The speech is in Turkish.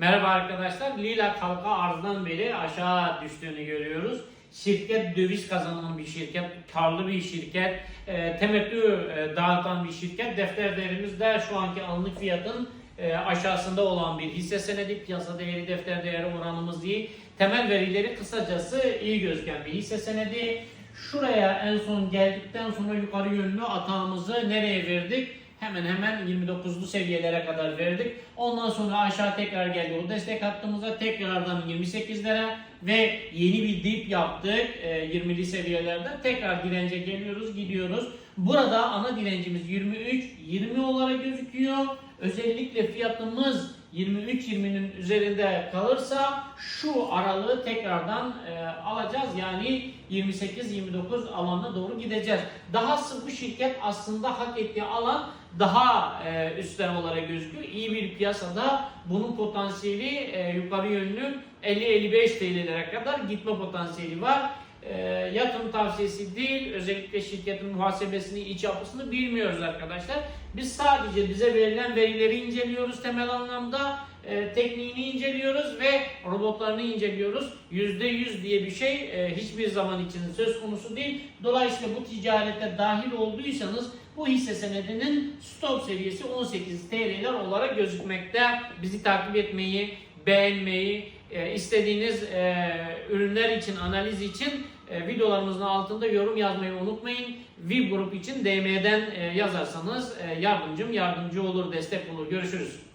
Merhaba arkadaşlar. Lila halka arzdan beri aşağı düştüğünü görüyoruz. Şirket döviz kazanan bir şirket, karlı bir şirket, e, temettü e, dağıtan bir şirket. Defter değerimizde şu anki anlık fiyatın e, aşağısında olan bir hisse senedi. Piyasa değeri, defter değeri oranımız değil. Temel verileri kısacası iyi gözüken bir hisse senedi. Şuraya en son geldikten sonra yukarı yönlü atağımızı nereye verdik? Hemen hemen 29'lu seviyelere kadar verdik. Ondan sonra aşağı tekrar geldi. O destek hattımıza tekrardan 28'lere ve yeni bir dip yaptık e, 20'li seviyelerde. Tekrar dirence geliyoruz, gidiyoruz. Burada ana direncimiz 23, 20 olarak gözüküyor. Özellikle fiyatımız 23-20'nin üzerinde kalırsa şu aralığı tekrardan e, alacağız. Yani 28-29 alanına doğru gideceğiz. Dahası bu şirket aslında hak ettiği alan daha e, üstten olarak gözüküyor. İyi bir piyasada bunun potansiyeli e, yukarı yönlü 50-55 TL'lere kadar gitme potansiyeli var. E, yatırım tavsiyesi değil. Özellikle şirketin muhasebesini, iç yapısını bilmiyoruz arkadaşlar. Biz sadece bize verilen verileri inceliyoruz temel anlamda. E, tekniğini inceliyoruz ve robotlarını inceliyoruz. %100 diye bir şey e, hiçbir zaman için söz konusu değil. Dolayısıyla bu ticarete dahil olduysanız bu hisse senedinin stop seviyesi 18 TL'ler olarak gözükmekte. Bizi takip etmeyi, beğenmeyi, e, istediğiniz e, ürünler için, analiz için e, videolarımızın altında yorum yazmayı unutmayın. VIP grup için DM'den yazarsanız e, yardımcım yardımcı olur, destek olur. Görüşürüz.